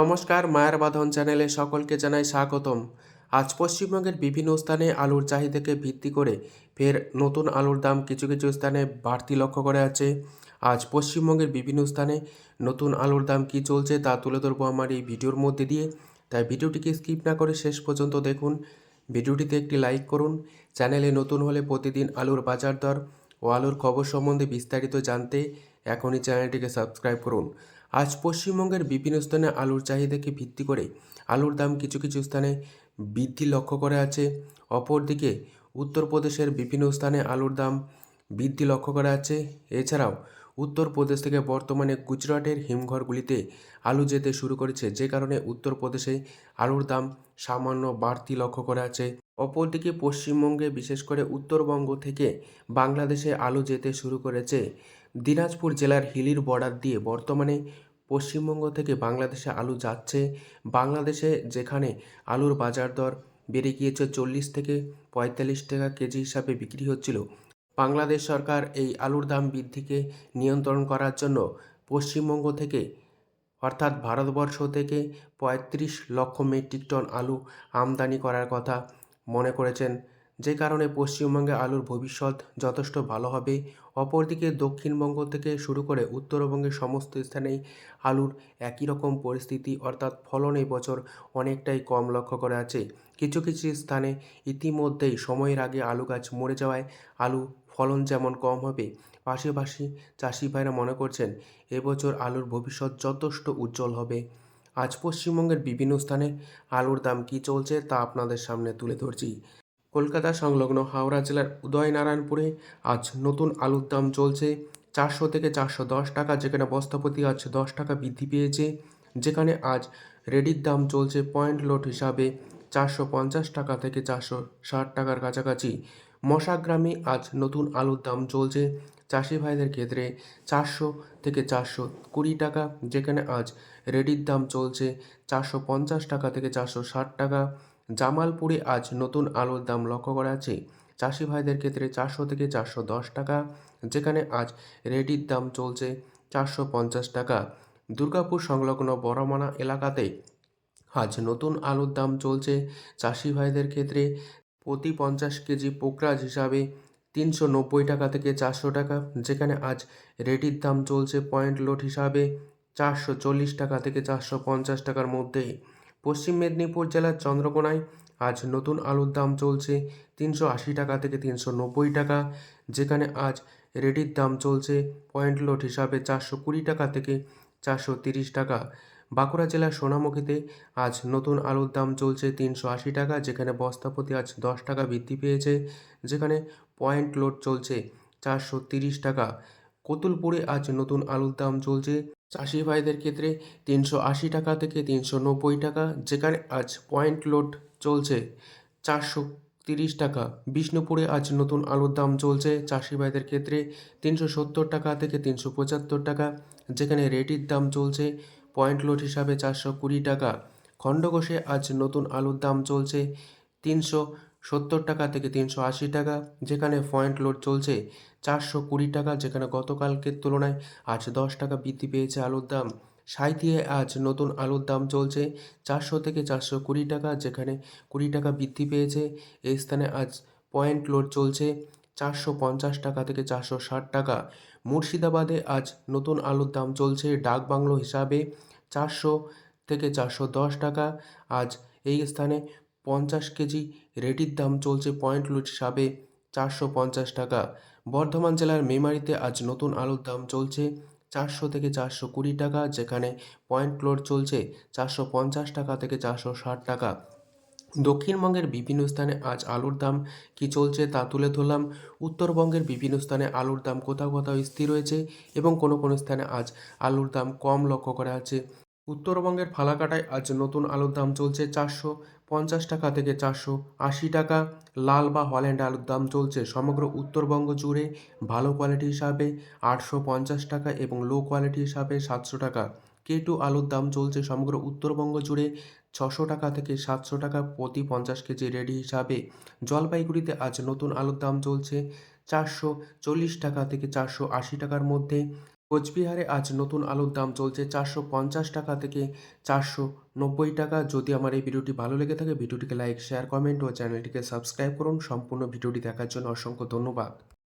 নমস্কার, মায়ের বাঁধন চ্যানেলে সকলকে জানাই স্বাগতম। আজ পশ্চিমবঙ্গের বিভিন্ন স্থানে আলুর চাহিদাকে ভিত্তি করে ফের নতুন আলুর দাম কিছু কিছু স্থানে বাড়তি লক্ষ্য করে আছে আজ পশ্চিমবঙ্গের বিভিন্ন স্থানে নতুন আলুর দাম কি চলছে তা তুলে ধরবো আমার এই ভিডিওর মধ্যে দিয়ে। তাই ভিডিওটিকে স্কিপ না করে শেষ পর্যন্ত দেখুন। ভিডিওটিতে একটি লাইক করুন। চ্যানেলে নতুন হলে প্রতিদিন আলুর বাজার দর ও আলুর খবর সম্বন্ধে বিস্তারিত জানতে এখনই চ্যানেলটিকে সাবস্ক্রাইব করুন। আজ পশ্চিমবঙ্গের বিভিন্ন স্থানে আলুর চাহিদাকে ভিত্তি করে আলুর দাম কিছু কিছু স্থানে বৃদ্ধি লক্ষ্য করে আছে। অপরদিকে উত্তরপ্রদেশের বিভিন্ন স্থানে আলুর দাম বৃদ্ধি লক্ষ্য করা আছে। এছাড়াও উত্তরপ্রদেশ থেকে বর্তমানে গুজরাটের হিমঘরগুলিতে আলু যেতে শুরু করেছে, যে কারণে উত্তরপ্রদেশে আলুর দাম সামান্য বাড়তি লক্ষ্য করা আছে। অপরদিকে পশ্চিমবঙ্গে বিশেষ করে উত্তরবঙ্গ থেকে বাংলাদেশে আলু যেতে শুরু করেছে দিনাজপুর জেলার হিলির বর্ডার দিয়ে বর্তমানে পশ্চিমবঙ্গ থেকে বাংলাদেশে আলু যাচ্ছে। বাংলাদেশে যেখানে আলুর বাজার দর বেড়ে গিয়েছে চল্লিশ থেকে পঁয়তাল্লিশ টাকা কেজি হিসাবে বিক্রি হচ্ছিল। বাংলাদেশ সরকার এই আলুর দাম বৃদ্ধিকে নিয়ন্ত্রণ করার জন্য পশ্চিমবঙ্গ থেকে, অর্থাৎ ভারতবর্ষ থেকে পঁয়ত্রিশ লক্ষ মেট্রিক টন আলু আমদানি করার কথা মনে করেছেন যে কারণে পশ্চিমবঙ্গে আলুর ভবিষ্যৎ যথেষ্ট ভালো হবে। অপরদিকে দক্ষিণবঙ্গ থেকে শুরু করে উত্তরবঙ্গের সমস্ত স্থানেই আলুর একই রকম পরিস্থিতি অর্থাৎ ফলন এই বছর অনেকটাই কম লক্ষ্য করা আছে। কিছু কিছু স্থানে ইতিমধ্যেই সময়ের আগে আলু গাছ মরে যাওয়ায় আলু ফলন যেমন কম হবে, পাশাপাশি চাষি ভাইরা মনে করছেন এবছর আলুর ভবিষ্যৎ যথেষ্ট উজ্জ্বল হবে। আজ পশ্চিমবঙ্গের বিভিন্ন স্থানে আলুর দাম কী চলছে তা আপনাদের সামনে তুলে ধরছি। কলকাতা সংলগ্ন হাওড়া জেলার উদয়নারায়ণপুরে আজ নতুন আলুর দাম চলছে চারশো থেকে চারশো দশ টাকা, যেখানে বস্তাপতি আজ দশ টাকা বৃদ্ধি পেয়েছে, যেখানে আজ রেডির দাম চলছে পয়েন্ট লোড হিসাবে চারশো পঞ্চাশ টাকা থেকে চারশো ষাট টাকার কাছাকাছি। মশাগ্রামে আজ নতুন আলুর দাম চলছে চাষি ভাইদের ক্ষেত্রে চারশো থেকে চারশো কুড়ি টাকা, যেখানে আজ রেডির দাম চলছে চারশো পঞ্চাশ টাকা থেকে চারশো ষাট টাকা। জামালপুরে আজ নতুন আলুর দাম লক্ষ্য করা আছে চাষি ভাইদের ক্ষেত্রে চারশো থেকে চারশো দশ টাকা, যেখানে আজ রেডির দাম চলছে চারশো পঞ্চাশ টাকা। দুর্গাপুর সংলগ্ন বড়মানা এলাকাতে আজ নতুন আলুর দাম চলছে। চাষি ভাইদের ক্ষেত্রে প্রতি পঞ্চাশ কেজি পোকরাজ হিসাবে তিনশো নব্বই টাকা থেকে চারশো টাকা, যেখানে আজ রেডির দাম চলছে পয়েন্ট লোড হিসাবে চারশো চল্লিশ টাকা থেকে চারশো পঞ্চাশ টাকার মধ্যে। পশ্চিম মেদিনীপুর জেলার চন্দ্রকোনায় আজ নতুন আলুর দাম চলছে তিনশো আশি টাকা থেকে তিনশো নব্বই টাকা, যেখানে আজ রেডির দাম চলছে পয়েন্ট লোড হিসাবে চারশো কুড়ি টাকা থেকে চারশো তিরিশ টাকা। বাঁকুড়া জেলার সোনামুখীতে আজ নতুন আলুর দাম চলছে তিনশো আশি টাকা, যেখানে বস্তাপতি আজ দশ টাকা বৃদ্ধি পেয়েছে, যেখানে পয়েন্ট লোড চলছে চারশো তিরিশ টাকা। কতুলপুরে আজ নতুন আলুর দাম চলছে। চাষি ভাইদের ক্ষেত্রে তিনশো আশি টাকা থেকে তিনশো নব্বই টাকা, যেখানে আজ পয়েন্ট লোড চলছে চারশো তিরিশ টাকা। বিষ্ণুপুরে আজ নতুন আলুর দাম চলছে। চাষি ভাইদের ক্ষেত্রে তিনশো সত্তর টাকা থেকে তিনশো পঁচাত্তর টাকা, যেখানে রেডির দাম চলছে পয়েন্ট লোড হিসাবে চারশো কুড়ি টাকা। খণ্ডঘোষে আজ নতুন আলুর দাম চলছে তিনশো সত্তর টাকা থেকে তিনশো আশি টাকা, যেখানে পয়েন্ট লোড চলছে চারশো কুড়ি টাকা, যেখানে গতকালকের তুলনায় আজ দশ টাকা বৃদ্ধি পেয়েছে আলুর দাম। সাঁইথিয়ে আজ নতুন আলুর দাম চলছে চারশো থেকে চারশো কুড়ি টাকা, যেখানে কুড়ি টাকা বৃদ্ধি পেয়েছে। এই স্থানে আজ পয়েন্ট লোড চলছে চারশো পঞ্চাশ টাকা থেকে চারশো ষাট টাকা। মুর্শিদাবাদে আজ নতুন আলুর দাম চলছে ডাক বাংলো হিসাবে চারশো থেকে চারশো দশ টাকা। আজ এই স্থানে পঞ্চাশ কেজি, রেডির দাম চলছে পয়েন্ট লুট হিসাবে চারশো পঞ্চাশ টাকা। বর্ধমান জেলার মেমারিতে আজ নতুন আলুর দাম চলছে চারশো থেকে চারশো কুড়ি টাকা, যেখানে পয়েন্ট লোড চলছে চারশো পঞ্চাশ টাকা থেকে চারশো ষাট টাকা। দক্ষিণবঙ্গের বিভিন্ন স্থানে আজ আলুর দাম কি চলছে তা তুলে ধরলাম। উত্তরবঙ্গের বিভিন্ন স্থানে আলুর দাম কোথাও কোথাও স্থির রয়েছে এবং কোনো কোনো স্থানে আজ আলুর দাম কম লক্ষ্য করা আছে উত্তরবঙ্গের ফালাকাটায় আজ নতুন আলুর দাম চলছে চারশো পঞ্চাশ টাকা থেকে চারশো আশি টাকা। লাল বা হল্যান্ড আলুর দাম চলছে সমগ্র উত্তরবঙ্গ জুড়ে ভালো কোয়ালিটি হিসাবে আটশো পঞ্চাশ টাকা এবং লো কোয়ালিটি হিসাবে সাতশো টাকা। কে টু আলুর দাম চলছে সমগ্র উত্তরবঙ্গ জুড়ে ছশো টাকা থেকে সাতশো টাকা প্রতি পঞ্চাশ কেজি রেডি হিসাবে। জলপাইগুড়িতে আজ নতুন আলুর দাম চলছে চারশো চল্লিশ টাকা থেকে চারশো আশি টাকার মধ্যে। কোচবিহারে আজ নতুন আলুর দাম চলছে চারশো পঞ্চাশ টাকা থেকে চারশো নব্বই টাকা। যদি আমার এই ভিডিওটি ভালো লেগে থাকে, ভিডিওটিকে লাইক, শেয়ার, কমেন্ট ও চ্যানেলটিকে সাবস্ক্রাইব করুন। সম্পূর্ণ ভিডিওটি দেখার জন্য অসংখ্য ধন্যবাদ।